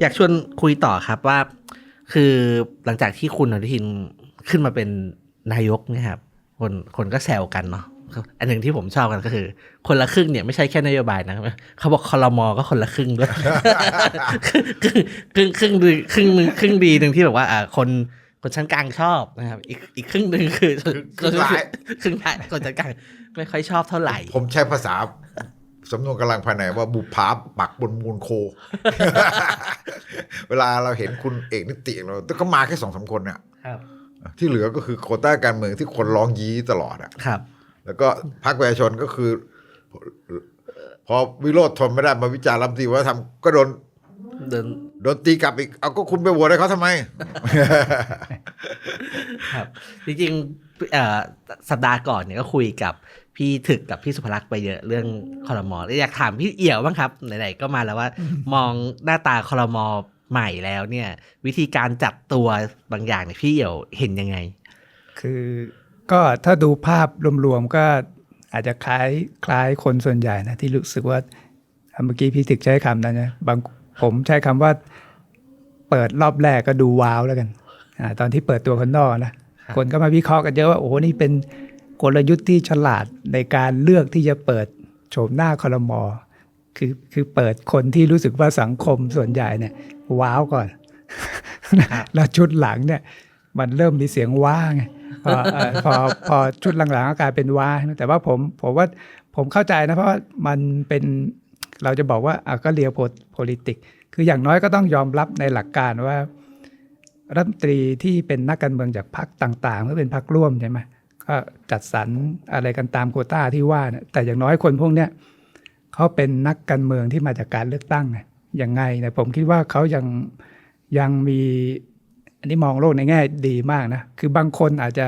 อยากชวนคุยต่อครับว่า คือหลังจากที่คุณอนุทินขึ้นมาเป็นนายกเนี่ยครับคนคนก็แซวกันเนาะอันหนึ่งที่ผมชอบกันก็คือ คนละครึ่งเนี่ยไม่ใช่แค่นโยบายนะเขาบอกคอรมอก็คนละครึ่งด้วยครึ่งครึ่งครึ่งดีครึ่งหนึ่งครึ่งดีหนึ่งที่แบบว่าอ่าคนคนชั้นกลางชอบนะครับ อีกอีกครึ่งหนึ่งคือครึ่งหลายครึ่งหลายคนชั้นกลางไม่ค่อยชอบเท่าไหร่ ผมใช้ภาษา สำนวนกำลังภายในว่าบุปผาปักบนมูลโค เวลาเราเห็นคุณเอกนิติเราก็มาแค่สองสามคนเนี่ยครับที่เหลือก็คือโควต้าการเมืองที่คนร้องยี้ตลอดอะครับ แล้วก็พรรคประชาชนก็คือ พอวิโรธทนไม่ได้มาวิจารณ์รัฐมนตรีว่าทำก็โดนเดินโดนตีกลับอีก เอาก็คุณไปโหวตให้เขาทำไม ครับ จริงๆเอ่อสัปดาห์ก่อนเนี่ยก็คุยกับ พี่ถึกกับพี่สุภลักษณ์ไปเยอะเรื่องคอรมอแล้วอยากถามพี่เอี่ยวบ้างครับไหนๆก็มาแล้วว่า มองหน้าตาคอรมอใหม่แล้วเนี่ย วิธีการจัดตัวบางอย่างเนี่ยพี่เอี่ยวเห็นยังไง คือก็ถ้าดูภาพรวมๆก็อาจจะคล้ายคล้ายคนส่วนใหญ่นะที่รู้สึกว่าเมื่อกี้พี่ถึกใช้คำนั้นนะบางผมใช้คำว่า เปิดรอบแรกก็ดูว้าวแล้วกันอาตอนที่เปิดตัวคนนอกนะคนก็มาวิเคราะห์กันเยอะว่าโอ้โหนี่เป็น กลยุทธ์ที่ฉลาดในการเลือกที่จะเปิดโฉมหน้าคอรมอคือคือเปิดคนที่รู้สึกว่าสังคมส่วนใหญ่เนี่ยว้าวก่อน แล้วชุดหลังเนี่ย มันเริ่มมีเสียงว้าไงพออพอพอชุดหลังๆก็กลายเป็นว้าแต่ว่าผมผมว่าผมเข้าใจนะ เพราะว่ามันเป็นเราจะบอกว่าอะก็เรียลโพลิติก คืออย่างน้อยก็ต้องยอมรับในหลักการว่ารัฐมนตรีที่เป็นนักการเมืองจากพรรคต่างๆหรือเป็นพรรคร่วมใช่ไหม ก็จัดสรรอะไรกันตามโคต้าที่ว่าเนี่ยแต่อย่างน้อยคนพวกเนี้ยเขาเป็นนักการเมืองที่มาจากการเลือกตั้งไงยังไงเนี่ยผมคิดว่าเขายังยังมีอันนี้มองโลกในแง่ดีมากนะคือบางคนอาจจะ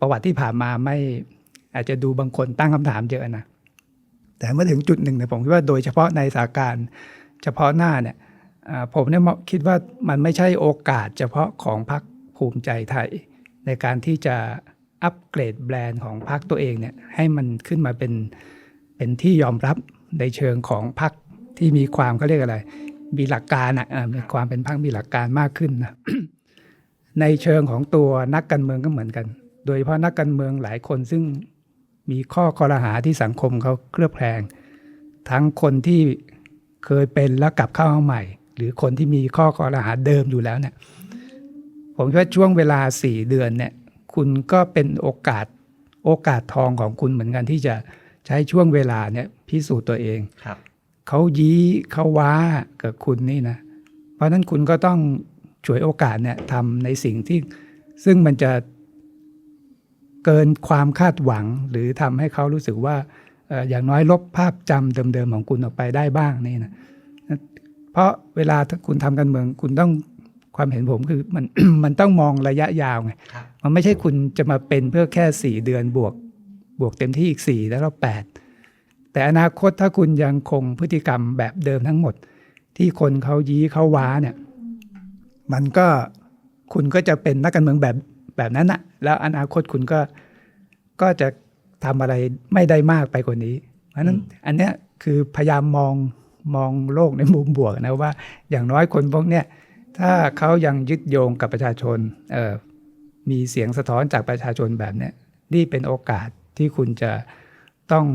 ประวัติที่ผ่านมาไม่อาจจะดูบางคนตั้งคำถามเยอะนะแต่เมื่อถึงจุดหนึ่งเนี่ยผมคิดว่าโดยเฉพาะในสถานการณ์เฉพาะหน้าเนี่ยผมเนี่ยคิดว่ามันไม่ใช่โอกาสเฉพาะของพรรคภูมิใจไทย ในการที่จะ อัปเกรดแบรนด์ของพรรคตัวเองเนี่ยให้มันขึ้นมาเป็นเป็นที่ยอมรับในเชิงของพรรคที่มีความเขาเรียกอะไร มีหลักการอะอ่ามีความเป็นพรรคมีหลักการมากขึ้นนะในเชิงของตัวนักการเมืองก็เหมือนกัน โดยเฉพาะนักการเมืองหลายคนซึ่งมีข้อคอรหาที่สังคมเขาเคลือบแคลงทั้งคนที่เคยเป็นแล้วกลับเข้ามาใหม่ หรือคนที่มีข้อคอรหาเดิมอยู่แล้วเนี่ยผมคิดว่าช่วงเวลาสี่เดือนเนี่ย คุณก็เป็นโอกาสโอกาสทองของคุณเหมือนกันที่จะใช้ช่วงเวลาเนี่ยพิสูจน์ตัวเองครับเขายี้เขาว้ากับคุณนี่นะ เพราะฉะนั้นคุณก็ต้องฉวยโอกาสเนี่ยทำในสิ่งที่ซึ่งมันจะเกินความคาดหวัง หรือทำให้เขารู้สึกว่าเอ่ออย่างน้อยลบภาพจำเดิมๆของคุณออกไปได้บ้างนี่นะเพราะเวลาถ้าคุณทำการเมืองคุณต้อง ความเห็นผมคือมันมันต้องมองระยะยาวไงครับมันไม่ใช่คุณจะมาเป็นเพื่อแค่สี่เดือนบวก บวกเต็มที่อีกสี่แล้วก็แปดแต่อนาคตถ้าคุณยังคงพฤติกรรมแบบเดิมทั้งหมด ที่คนเขายี้เขาว้าเนี่ย มันก็คุณก็จะเป็นนักการเมืองแบบแบบนั้นนะแล้วอนาคตคุณก็ก็จะทำอะไรไม่ได้มากไปกว่านี้ เพราะฉะนั้นอันเนี้ยคือพยายามมองมองโลกในมุมบวกนะว่า อย่างน้อยคนพวกเนี้ย ถ้าเขายังยึดโยงกับประชาชนเออมีเสียงสะท้อนจากประชาชนแบบเนี้ยนี่เป็นโอกาสที่คุณจะต้อง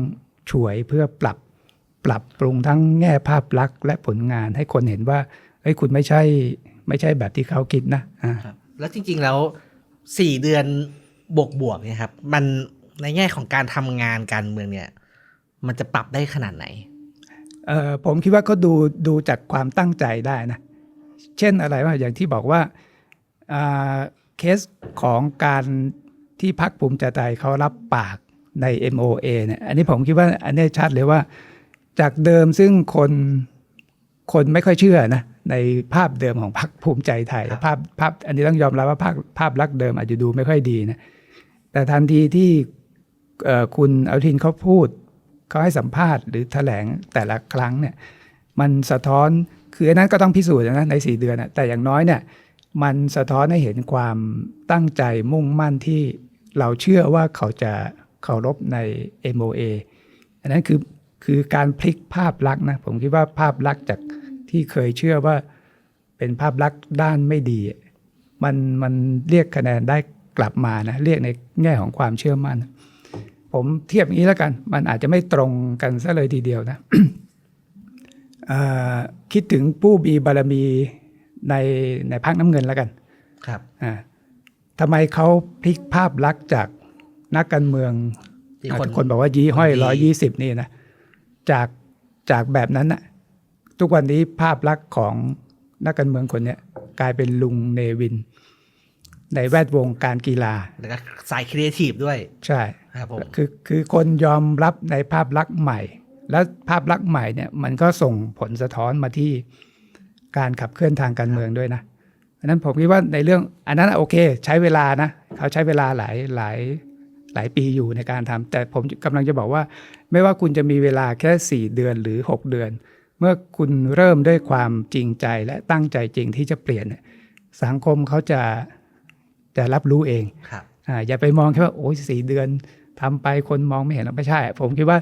ฉวยเพื่อปรับปรับปรุงทั้งแง่ภาพลักษณ์และผลงานให้คนเห็นว่าเฮ้ยคุณไม่ใช่ไม่ใช่แบบที่เขาคิดนะอ่าครับแล้วจริง ๆ แล้วสี่เดือนบวกบวกๆเนี่ยครับ มันในแง่ของการทำงานการเมืองเนี่ย มันจะปรับได้ขนาดไหน เอ่อผมคิดว่าเขาดูดูจากความตั้งใจได้นะ เช่นอะไรว่าอย่างที่บอกว่าอ่าเคสของการที่พักภูมิใจไทยเขารับปากใน MOA เนี่ยอันนี้ผมคิดว่าอันนี้ชัดเลยว่า จากเดิมซึ่งคนคนไม่ค่อยเชื่อนะในภาพเดิมของพรรคภูมิใจไทยครับภาพภาพอันนี้ต้องยอมรับว่าภาพภาพลักษณ์เดิมอาจจะดูไม่ค่อยดีนะแต่ทันทีที่เอ่อคุณอนุทินเขาพูดเขาให้สัมภาษณ์หรือแถลงแต่ละครั้งเนี่ยมันสะท้อน คืออันนั้นก็ต้องพิสูจน์นะในสี่เดือนนะแต่อย่างน้อยเนี่ยมันสะท้อนให้เห็นความตั้งใจมุ่งมั่นที่เราเชื่อว่าเขาจะเคารพใน MOA อันนั้นคือคือการพลิกภาพลักษณ์นะผมคิดว่าภาพลักษณ์จากที่เคยเชื่อว่าเป็นภาพลักษณ์ด้านไม่ดี มันมันเรียกคะแนนได้กลับมานะเรียกในแง่ของความเชื่อมั่น ผมเทียบอย่างนี้แล้วกัน มันอาจจะไม่ตรงกันซะเลยทีเดียวนะ คิดถึงผู้มีบารมีในในภาคน้ำเงินแล้วกัน ครับอ่าทำไมเขาพลิกภาพลักษณ์จากนักการเมืองที่อ่าคนคนบอกว่ายี่ห้อยดีร้อยยี่สิบนี่นะจากจากแบบนั้นน่ะ ทุกวันนี้ภาพลักษณ์ของนักการเมืองคนเนี้ยกลายเป็นลุงเนวิน ในแวดวงการกีฬาแล้วก็สายครีเอทีฟด้วย ใช่ครับผมคือคือคนยอมรับในภาพลักษณ์ใหม่ แล้วภาพลักษณ์ใหม่เนี่ยมันก็ส่งผลสะท้อนมาที่การขับเคลื่อนทางการเมืองด้วยนะอันนั้นผมคิดว่าในเรื่องอันนั้นโอเค ใช้เวลานะเขาใช้เวลาหลายหลายหลายปีอยู่ในการทำแต่ผมกำลังจะบอกว่า ไม่ว่าคุณจะมีเวลาแค่ 4 เดือนหรือ 6 เดือน เมื่อคุณเริ่มด้วยความจริงใจและตั้งใจจริงที่จะเปลี่ยนเนี่ยสังคมเขาจะจะรับรู้เองครับอ่าอย่าไปมองแค่ว่าโอ้ยสี่เดือนทำไปคนมองไม่เห็นหรอกไม่ใช่ ผมคิดว่า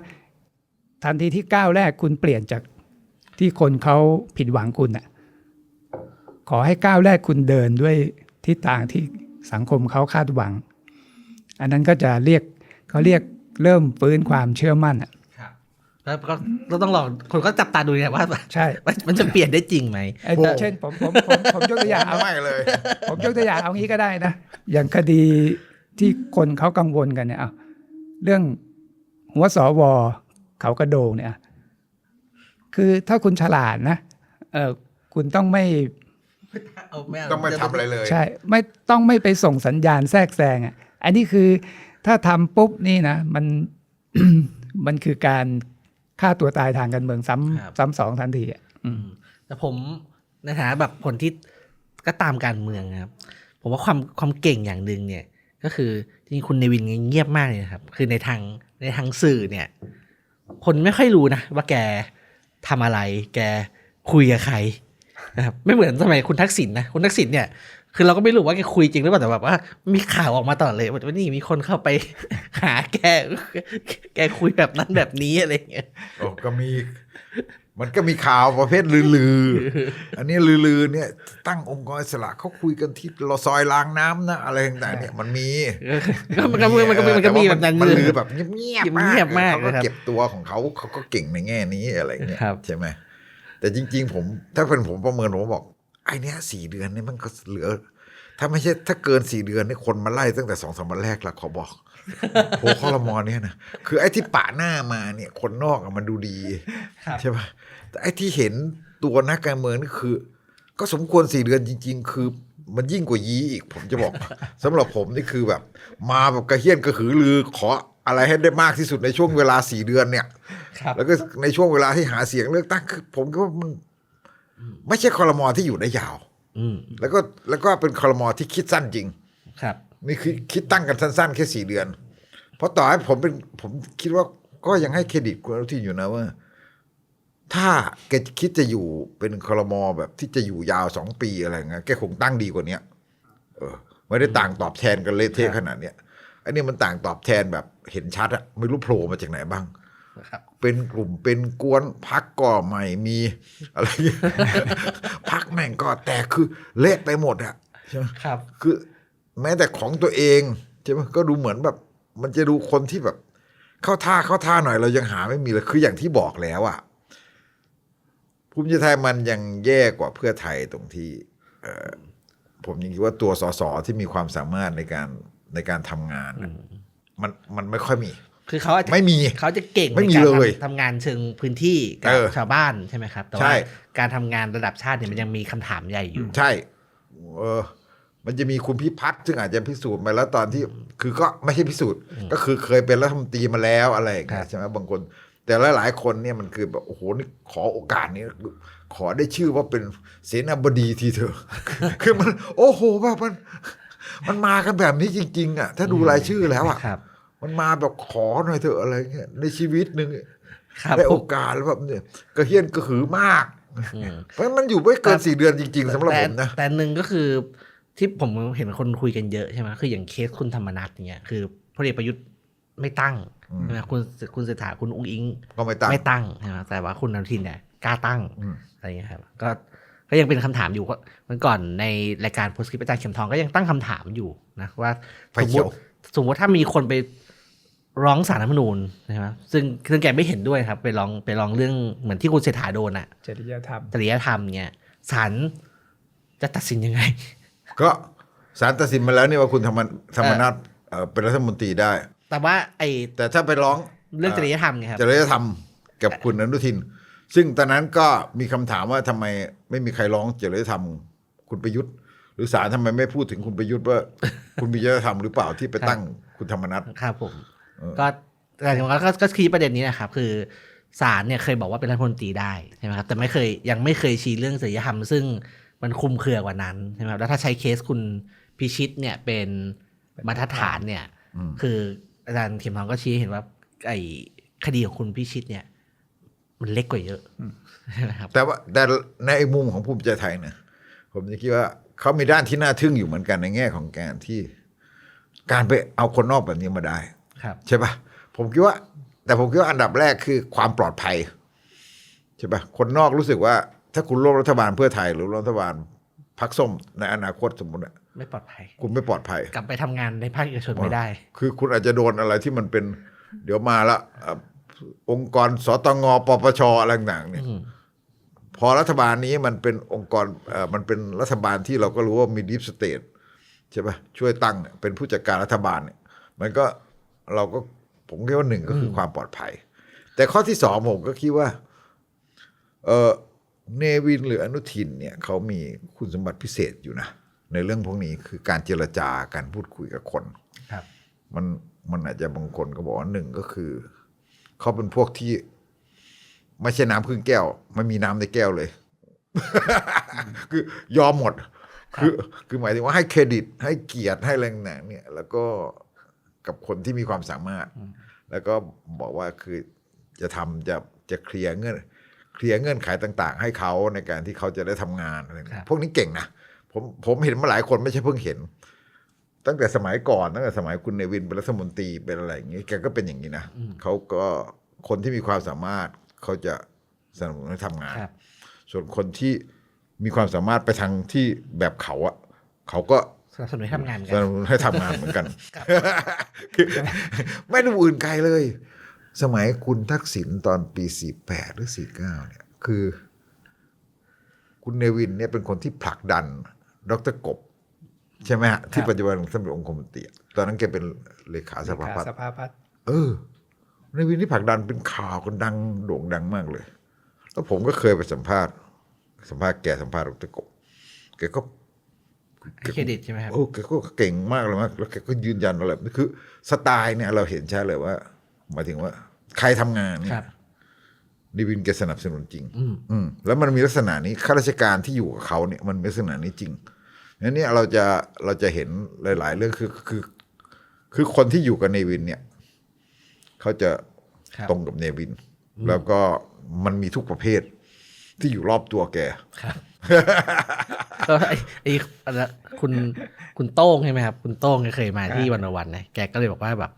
ทันทีที่ก้าวแรกคุณเปลี่ยนจากที่คนเขาผิดหวังคุณน่ะขอให้ก้าวแรกคุณเดินด้วยทิศทางที่สังคมเขาคาดหวัง อันนั้นก็จะเรียกเขาเรียกเริ่มฟื้นความเชื่อมั่นอะครับแล้วก็เราต้องลองคนก็จับตาดูเนี่ยว่าใช่ว่ามันจะเปลี่ยนได้จริงไหมไอ้เช่นผมผมผมผมยกตัวอย่างเอาไม่เลย ผมยกตัวอย่างเอางี้ก็ได้นะ อย่างคดีที่คนเขากังวลกันเนี่ยเอาเรื่องหัวสว เขากระโดงเนี่ย คือถ้าคุณฉลาดนะเออคุณต้องไม่เอาไม่เอาต้องไม่ทำอะไรเลย ใช่ ไม่ต้องไม่ไปส่งสัญญาณแทรกแซงอะ อันนี้คือถ้าทำปุ๊บนี่นะ มันมันคือการฆ่าตัวตายทางการเมืองซ้ำซ้ำสองทันทีอะอืมแต่ผมในฐานะแบบคนที่ก็ตามการเมืองนะครับ ผมว่าความความเก่งอย่างหนึ่งเนี่ย ก็คือจริงๆคุณเนวินเงียบมากเลยนะครับ คือในทางในทางสื่อเนี่ย คนไม่ค่อยรู้นะว่าแกทำอะไร แกคุยกับใครนะครับไม่เหมือนสมัยคุณทักษิณนะคุณทักษิณเนี่ยคือเราก็ไม่รู้ว่าแกคุยจริงหรือเปล่าแต่แบบว่ามีข่าวออกมาตลอดเลยว่านี่มีคนเข้าไปหาแก แกคุยแบบนั้นแบบนี้อะไรเงี้ยโอ้ก็มี มันก็มีข่าวประเภทลือๆ อันนี้ลือๆเนี่ย ตั้งองค์กรอิสระเขาคุยกันที่เราซอยล้างน้ำนะ อะไรต่างๆเนี่ยมันมีก็มันก็มันก็มันก็มีแบบนั้นมันเลยลือแบบเงียบๆมากเงียบมากเขาก็นะครับเก็บตัวของเขาเขาก็เก่งในแง่นี้อะไรเงี้ยครับใช่ไหมแต่จริง ๆ ผม ถ้าเป็นผมประเมินผมบอกไอ้เนี้ยสี่เดือนเนี่ยมันก็เหลือ ถ้าไม่ใช่ถ้าเกินสี่เดือนนี่คนมาไล่ตั้งแต่สองสามวันแรกละขอบอกโหคอรมอเนี่ยนะคือไอ้ที่ปะหน้ามาเนี่ย คนนอกอะมันดูดีครับใช่ปะ แต่ไอ้ที่เห็นตัวนักการเมืองนี่คือ ก็สมควรสี่เดือนจริง ๆ คือมันยิ่งกว่ายี้อีก ผมจะบอกสำหรับผมนี่คือแบบ มาแบบกระเฮี้ยนกระหือรือขออะไรให้ได้มากที่สุดในช่วงเวลาสี่เดือนเนี่ยครับแล้วก็ในช่วงเวลาที่หาเสียงเลือกตั้งคือผมคิดว่ามัน ไม่ใช่คอรมอที่อยู่ได้ยาวอืมแล้วก็แล้วก็เป็นคอรมอที่คิดสั้นจริง ครับ นี่คือคิดตั้งกันสั้นๆ แค่สี่เดือน เพราะต่อให้ผมเป็นผมคิดว่าก็ยังให้เครดิตคุณอนุทินอยู่นะว่า ถ้าแกคิดจะอยู่เป็นคอรมอแบบที่จะอยู่ยาวสองปีอะไรเงี้ยแกคงตั้งดีกว่าเนี้ยเออ ไม่ได้ต่างตอบแทนกันเละเทะขนาดเนี้ยอันนี้มันต่างตอบแทนแบบเห็นชัดอะไม่รู้โผล่มาจากไหนบ้างครับเป็นกลุ่มเป็นกวนพักก็ไม่มีอะไรเงี้ยพักแม่งก็แตกคือเละไปหมดอะใช่ไหมครับ คือแม้แต่ของตัวเองใช่ไหมก็ดูเหมือนแบบ มันจะดูคนที่แบบ เข้าท่าเข้าท่าหน่อยเรายังหาไม่มีเลยคืออย่างที่บอกแล้วอะ ภูมิใจไทยมันยังแย่กว่าเพื่อไทยตรงที่เออผมยังคิดว่าตัวสสที่มีความสามารถในการในการทำงานน่ะมันมันไม่ค่อยมี คือเขาอาจจะไม่มีเขาจะเก่งไม่มีในการเลยทำทำงานเชิงพื้นที่กับเออชาวบ้านใช่ไหมครับแต่ใช่ว่าการทำงานระดับชาติเนี่ยมันยังมีคำถามใหญ่อยู่ ใช่ เออ มันจะมีคุณพิพัฒน์ซึ่งอาจจะพิสูจน์มาแล้วตอนที่ คือก็ไม่ใช่พิสูจน์ ก็คือเคยเป็นรัฐมนตรีมาแล้วอะไรอย่างเงี้ครัยบใช่ไหมบางคน แต่หลายๆคนเนี่ยมันคือแบบโอ้โหนี่ขอโอกาสนี้ขอได้ชื่อว่าเป็นเสนาบดีทีเถอะ คือมัน โอ้โหแบบมัน มันมากันแบบนี้จริง ๆ อะ ถ้าดูรายชื่อแล้วอะครับมันมาแบบขอหน่อยเถอะอะไรเงี้ยในชีวิตหนึ่งครับได้โอกาสแล้วแบบเนี่ยกระเฮี้ยนกระหือมากอืมเพราะมันอยู่ไม่เกินสี่เดือนจริง ๆสำหรับแต่ผมนะแต่หนึ่งก็คือที่ผมเห็นคนคุยกันเยอะใช่ไหมคืออย่างเคสคุณธรรมนัฐเนี่ยคือพลเอกประยุทธ์ ไม่ตั้งอืมใช่ไหมคุณคุณเศรษฐาคุณอุ้งอิง ก็ไม่ตั้งไม่ตั้งใช่ไหมแต่ว่าคุณอนุทินเนี่ยกล้าตั้งอืมอะไรเงี้ยครับก็ก็ยังเป็นคำถามอยู่เพราะเมื่อก่อนในรายการโพสกิปอาจารย์เข็มทองก็ยังตั้งคำถามอยู่นะว่าไฟสมมเขียวติสมมติถ้ามีคนไปร้องสารรัฐธรรมนูญนะครับซึ่งซึ่งแกไม่เห็นด้วยครับ ไปร้องไปร้องเรื่องเหมือนที่คุณเศรษฐาโดนอะจริยธรรมจริยธรรมเนี่ยศาลจะตัดสินยังไง ก็ศาลตัดสินมาแล้วนี่ว่าคุณธรรมธรรมนัฐเอ่อเป็นรัฐมนตรีได้ แต่ว่าไอ้แต่ถ้าไปร้องเรื่องจริยธรรมเนี่ยครับจริยธรรมกับคุณอนุทิน ซึ่งตอนนั้นก็มีคำถามว่าทำไมไม่มีใครร้องจริยธรรม คุณประยุทธ์ หรือศาลทำไมไม่พูดถึงคุณประยุทธ์ว่า คุณมีจริยธรรมหรือเปล่าที่ไปตั้งคุณธรรมนัฐครับผมก็แต่อย่างน้อยก็ก็คีย์ประเด็นนี้นะครับคือศาลเนี่ยเคยบอกว่าเป็นรัฐมนตรีได้ใช่ไหมครับแต่ไม่เคยยังไม่เคยชี้เรื่องจริยธรรม ซึ่งมันคลุมเครือกว่านั้นใช่ไหมครับแล้วถ้าใช้เคสคุณพิชิตเนี่ยเป็นบรรทัดฐานเนี่ย คือ อาจารย์เข็มทองก็ชี้ให้เห็นว่า ไอ้คดีของคุณพิชิตเนี่ย มันเล็กกว่าเยอะใช่ไหมครับแต่ว่าแต่ในมุมของภูมิใจไทยเนี่ยผมจะคิดว่าเขามีด้านที่น่าทึ่งอยู่เหมือนกันในแง่ของการที่ การไปเอาคนนอกแบบนี้มาได้ครับใช่ปะผมคิดว่า แต่ผมคิดว่าอันดับแรกคือความปลอดภัยใช่ปะคนนอกรู้สึกว่า ถ้าคุณร่วมรัฐบาลเพื่อไทยหรือร่วมรัฐบาลพักส้มในอนาคตสมมติอะ ไม่ปลอดภัย คุณไม่ปลอดภัย กลับไปทำงานในภาคเอกชนไม่ได้ คือคุณอาจจะโดนอะไรที่มันเป็น เดี๋ยวมาละเอ่อองค์กรสตงปปชอะไรต่างๆเนี่ยอืมพอรัฐบาลนี้มันเป็นองค์กรเอ่อมันเป็นรัฐบาลที่เราก็รู้ว่ามีดิฟสเตทใช่ปะช่วยตั้งเนี่ยเป็นผู้จัดการรัฐบาลเนี่ย มันก็เราก็ผมคิดว่าหนึ่งก็คือความปลอดภัย แต่ข้อที่สองผมก็คิดว่า เออเนวินหรืออนุทินเนี่ยเขามีคุณสมบัติพิเศษอยู่นะ ในเรื่องพวกนี้คือการเจรจาการพูดคุยกับคนครับ มันมันอาจจะบางคนก็บอกว่าหนึ่งก็คือเขาเป็นพวกที่ ไม่ใช่น้ำครึ่งแก้ว ไม่มีน้ำในแก้วเลย คือยอมหมด คือ คือหมายถึงว่าให้เครดิต ให้เกียรติให้แรงหนังเนี่ย แล้วก็กับคนที่มีความสามารถ แล้วก็บอกว่าคือจะทำจะจะเคลียร์เงื่อนเคลียร์เงื่อนไขต่าง ๆ ให้เขาในการที่เขาจะได้ทำงานอะไรครัเงี้ยบพวกนี้เก่งนะ ผมผมเห็นมาหลายคนไม่ใช่เพิ่งเห็น ตั้งแต่สมัยก่อนตั้งแต่สมัยคุณเนวินเป็นรัฐมนตรีเป็นอะไรอย่างนี้แกก็เป็นอย่างนี้นะเขาก็คนที่มีความสามารถเขาจะสนับสนุนให้ทำงาน ครับ ส่วนคนที่มีความสามารถไปทางที่แบบเขาอะเขาก็ สนับสนุนให้ทำงานสกันนับสนุนให้ทำงานเหมือนกัน คือไม่ได้อื่นไกลเลย สมัยคุณทักษิณตอนปีสี่แปดหรือสี่เก้าเนี่ย คือ คุณเนวินเนี่ยเป็นคนที่ผลักดัน ดรกบ ใช่ไหมฮะ ที่ปัจจุบันท่านเป็นองคมนตรีอะตอนนั้นแกเป็นเลขาสภาพัฒน์สภาพัฒน์เออ ในวินที่ผลักดันเป็นข่าวกันดังโด่งดังมากเลย แล้วผมก็เคยไปสัมภาษณ์ สัมภาษณ์แกสัมภาษณ์ดรกบแกก็ให้เครดิตใช่ไหมครับโอ้แกก็เก่งมากเลยมากแล้วแกก็ยืนยันอะไรแบบนี้คือ สไตล์เนี่ยเราเห็นชัดเลยว่าหมายถึงว่า ใครทำงานเนี่ครัย บนิวินแกสนับสนุนจริงอืมอืมแล้วมันมีลักษณะนี้ข้าราชการที่อยู่กับเขาเนี่ยมันมีลักษณะนี้จริงงั้นเนี่ยเราจะเราจะเห็นหลาย ๆ เรื่องคือคือ คือคนที่อยู่กับเนวินเนี่ยเขาจะครับตรงกับเนวิน แล้วก็มันมีทุกประเภทที่อยู่รอบตัวแกครับก็ไอ้ไอ้อะไรนะคุณคุณโต้งใช่ไหมครับคุณโต้งเคยมาที่วันวันนะแกก็เลยบอกว่าแบบ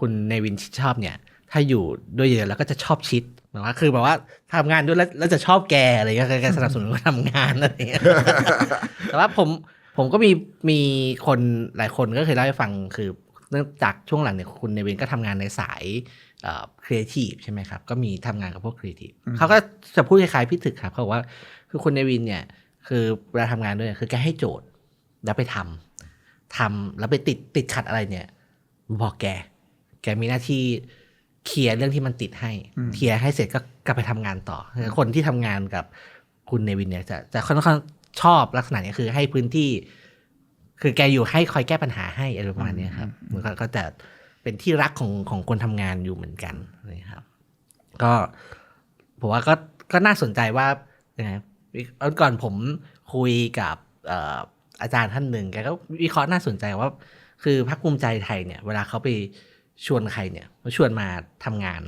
คุณเนวินชิดชอบเนี่ย ถ้าอยู่ด้วยเยอะแล้วก็จะชอบชิด หมายว่าคือแบบว่าทำงานด้วยแล้วแล้วจะชอบแกอะไรเงี้ยแกสนับสนุนว่าทำงานอะไรเงี้ยแต่ว่าผมผมก็มีมีคนหลายคนก็เคยเล่าให้ฟังคือเนื่องจากช่วงหลังเนี่ยคุณเนวินก็ทำงานในสายครีเอทีฟใช่ไหมครับ ก็มีทำงานกับพวกครีเอทีฟเขาก็จะพูดคล้ายๆพี่ถึกครับเขาบอกว่าคือคุณเนวินเนี่ย คือเวลาทำงานด้วยคือแกให้โจทย์แล้วไปทำทำแล้วไปติดติดขัดอะไรเนี่ย บอกแก แกมีหน้าที่ เคลียร์เรื่องที่มันติดให้ เคลียร์ให้เสร็จก็กลับไปทำงานต่อคือคนที่ทำงานกับคุณเนวินเนี่ยจะจะค่อนข้างชอบลักษณะนี้คือให้พื้นที่ คือแกอยู่ให้คอยแก้ปัญหาให้อะไรประมาณเนี้ยครับมันก็ก็จะเป็นที่รักของของคนทำงานอยู่เหมือนกันนะครับ ก็ผมว่าก็ก็น่าสนใจว่ายังไงตอนก่อนผมคุยกับเอ่ออาจารย์ท่านหนึ่งแกก็วิเคราะห์น่าสนใจว่า คือพรรคภูมิใจไทยเนี่ย เวลาเขาไป ชวนใครเนี่ยเขาชวนมาทำงาน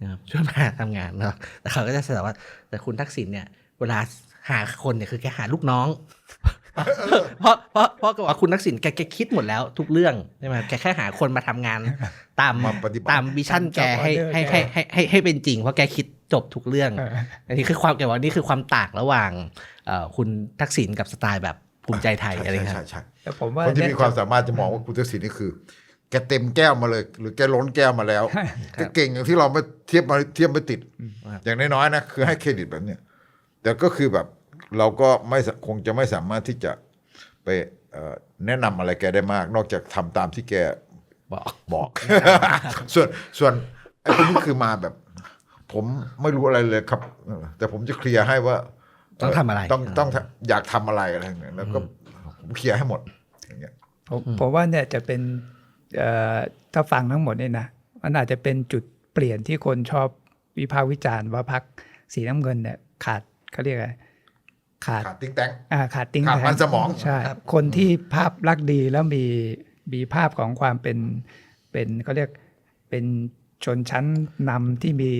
นะครับชวนมาทำงานเนาะแต่เขาก็จะแสดงว่า แต่คุณทักษิณเนี่ย เวลาหาคนเนี่ยคือแกหาลูกน้อง เพราะเพราะเพราะกับว่าคุณทักษิณแกแกคิดหมดแล้วทุกเรื่องใช่ไหมแกแค่หาคนมาทำงานตามมาปฏิบัติตามวิชั่นแกให้ให้ให้ให้ให้ให้เป็นจริงเพราะแกคิดจบทุกเรื่องเอออันนี้คือความแกบอกว่านี่คือความต่างระหว่างเอ่อคุณทักษิณกับสไตล์แบบภูมิใจไทยอะไรใช่เงี้ยใช่ใช่แต่ผมว่าคนที่เนี่ยมีความสามารถจะมองว่าคุณทักษิณนี่คือ แกเต็มแก้วมาเลย หรือแกล้นแก้วมาแล้วแกเก่งอย่างที่เราไม่เทียบมาเทียบไม่ติด อย่างน้อยๆนะคือให้เครดิตแบบเนี้ยแต่ก็คือแบบเราก็ไม่สคงจะไม่สามารถที่จะไปเอ่อแนะนำอะไรแกได้มาก นอกจากทำตามที่แกบอกบอก ส่วนส่วนไอ้คนนี้คือมาแบบ ผมไม่รู้อะไรเลยครับ แต่ผมจะเคลียร์ให้ว่า ต้องทำอะไร ต้องต้องอยากทำอะไรอะไรอย่างเงี้ยแล้วก็ผมเคลียร์ให้หมดอย่างเงี้ยผมผมว่าเนี่ยจะเป็นเอ่อ ถ้าฟังทั้งหมดเนี่ยนะมันอาจจะเป็นจุดเปลี่ยนที่คนชอบวิพากษ์วิจารณ์ว่าพักสีน้ำเงินเนี่ยขาดเขาเรียกอะไรขาดขาดติ้งแตงอ่าขาดติ้งขาดแท้งมันสมองใช่คนที่ภาพลักษณ์ดีแล้วมีมีภาพของความเป็นเป็นเขาเรียกเป็นชนชั้นนำที่มี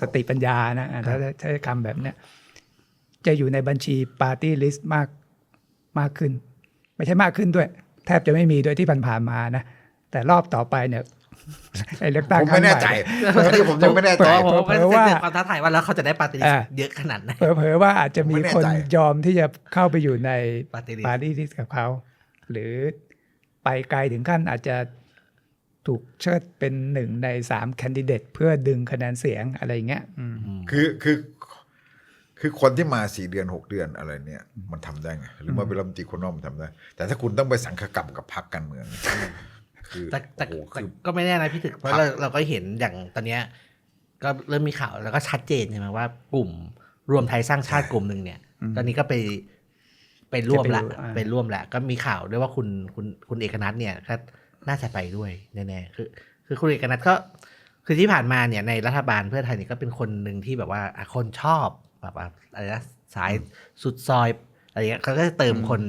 สติปัญญานะอ่าถ้าใช้คำแบบเนี้ยจะอยู่ในบัญชีปาร์ตี้ลิสต์มากมากขึ้น ไม่ใช่มากขึ้นด้วย แทบจะไม่มีโดยที่ผ่านๆมานะ แต่รอบต่อไปเนี่ยไอ้เลือกตั้งผมไม่แน่ใจครั้งใหม่นี่ผมยังไม่แน่เพใจราะว่าผมเผลอว่าเป็นความท้าทายว่าแล้วเขาจะได้ปาร์ตี้ลิสอ่าต์เยอะขนาดไหนเผลอๆว่าอาจจะมีผมไม่แน่คนใจยอมที่จะเข้าไปอยู่ใน Party list ปาร์ตี้ลิสต์กับเขาหรือไปไกลถึงขั้นอาจจะถูกเชิดเป็นหนึ่งในสามแคนดิเดตเพื่อดึงคะแนนเสียงอะไรอย่างเงี้ยอืมคือคือคือคนที่มาสี่เดือนหกเดือนอะไรเนี่ย มันทำได้ไงหรือมาเป็นรัฐมนตรีคนนอกมันทำได้ แต่ถ้าคุณต้องไปสังคกรรมกับพรรคการเมืองคือ แต่แต่โอ้โหแต่คือก็ไม่แน่นะพี่ถึกเพราะครับเราเราก็เห็นอย่างตอนเนี้ยก็เริ่มมีข่าวแล้วก็ชัดเจนใช่ไหมว่ากลุ่มรวมไทยสร้างชาติกลุ่มหนึ่งเนี่ย ตอนนี้ก็ไปไปร่วมละจะไปร่วมอ่าไปร่วมละก็มีข่าวด้วยว่าคุณคุณคุณเอกนัทเนี่ยก็น่าจะไปด้วยแน่ๆคือ คือคุณเอกนัทก็ คือที่ผ่านมาเนี่ยในรัฐบาลเพื่อไทยเนี่ยก็เป็นคนหนึ่งที่แบบว่าอะคนชอบแบบว่าอะไรนะสายสุดซอยอะไรเงี้ยเขาก็จะเติมคน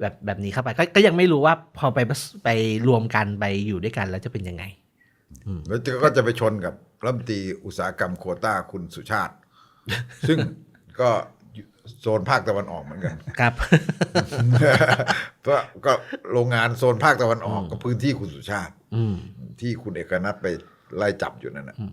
แบบแบบนี้เข้าไปก็ก็ยังไม่รู้ว่าพอไปไปรวมกันไปอยู่ด้วยกันแล้วจะเป็นยังไงแล้วก็จะไปชนกับรัฐมนตรีอุตสาหกรรมโควต้าคุณสุชาติ ซึ่งก็อยู่โซนภาคตะวันออกเหมือนกัน ครับเพราะก็โรงงานโซนภาคตะวันออกก็พื้นที่คุณสุชาติอืมที่คุณเอกนัทไปไล่จับอยู่นั่นนะอืม